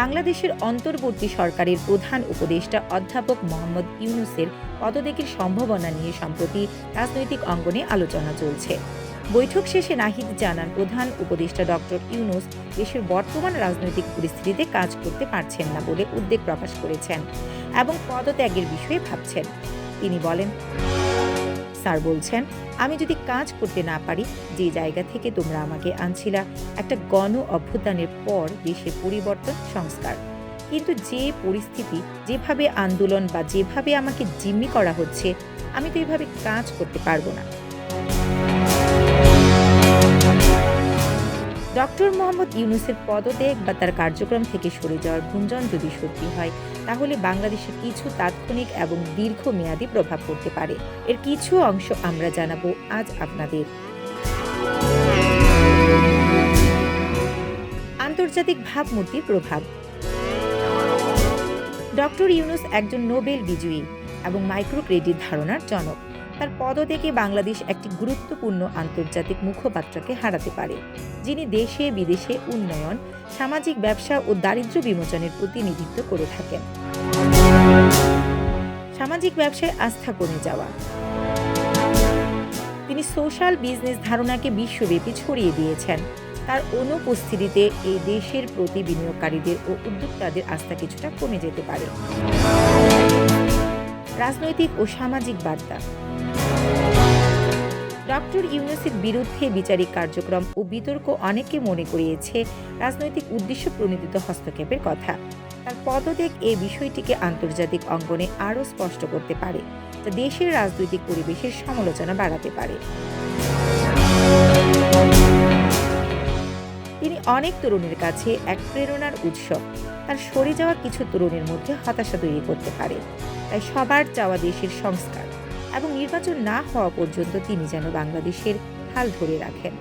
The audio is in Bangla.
বাংলাদেশের অন্তর্বর্তী সরকারের প্রধান উপদেষ্টা অধ্যাপক মোহাম্মদ ইউনুসের পদত্যাগের সম্ভাবনা নিয়ে সম্প্রতি রাজনৈতিক অঙ্গনে আলোচনা চলছে। বৈঠক শেষে নাহিদ জানান, প্রধান উপদেষ্টা ডক্টর ইউনুস দেশের বর্তমান রাজনৈতিক পরিস্থিতিতে কাজ করতে পারছেন না বলে উদ্বেগ প্রকাশ করেছেন এবং পদত্যাগের বিষয়ে ভাবছেন। তিনি বলেন স্যার বলছেন, আমি যদি কাজ করতে না পারি, যে জায়গা থেকে তোমরা আমাকে আনছিলা, একটা গণ অভ্যুত্থানের পর দেশের পরিবর্তন সংস্কার। কিন্তু যে পরিস্থিতি, যেভাবে আন্দোলন বা যেভাবে আমাকে জিম্মি করা হচ্ছে, আমি তো এভাবে কাজ করতে পারব না। ডক্টর মোহাম্মদ ইউনুসের পদত্যাগ বা তার কার্যক্রম থেকে সরে যাওয়ার গুঞ্জন যদি সত্যি হয়, তাহলে বাংলাদেশে কিছু তাৎক্ষণিক এবং দীর্ঘমেয়াদী প্রভাব পড়তে পারে। এর কিছু অংশ আমরা জানাব আজ আপনাদের। আন্তর্জাতিক ভাবমূর্তির প্রভাব। ডক্টর ইউনুস একজন নোবেল বিজয়ী এবং মাইক্রো ক্রেডিট ধারণার জনক। তার পদত্যাগে বাংলাদেশ একটি গুরুত্বপূর্ণ আন্তর্জাতিক মুখপাত্রকে হারাতে পারে, যিনি দেশে বিদেশে উন্নয়ন, সামাজিক ব্যবসা ও দারিদ্র্য বিমোচনের প্রতিনিধিত্ব করে থাকেন। সামাজিক ব্যবসায় আস্থা কমে যাওয়া। তিনি সোশ্যাল বিজনেস ধারণাকে বিশ্বব্যাপী ছড়িয়ে দিয়েছেন। তার অনুপস্থিতিতে এই দেশের প্রতি বিনিয়োগকারীদের ও উদ্যোক্তাদের আস্থা কিছুটা কমে যেতে পারে। রাজনৈতিক ও সামাজিক বার্তা। ডক্টর ইউনুসের বিরুদ্ধে বিচারিক কার্যক্রম ও বিতর্ক অনেকে মনে করিয়েছে রাজনৈতিক উদ্দেশ্য প্রণোদিত হস্তক্ষেপের কথা। তার পদত্যাগ এই বিষয়টিকে আন্তর্জাতিক অঙ্গনে আরও স্পষ্ট করতে পারে, যা দেশের রাজনৈতিক পরিবেশের সমালোচনা বাড়াতে পারে। তিনি অনেক তরুণের কাছে এক প্রেরণার উৎস। তার সরে যাওয়া কিছু তরুণের মধ্যে হতাশা তৈরি করতে পারে। তাই সবার চাওয়া দেশের সংস্কার। এবং নির্বাচন না হওয়া পর্যন্ত তিনি যেন বাংলাদেশের হাল ধরে রাখেন।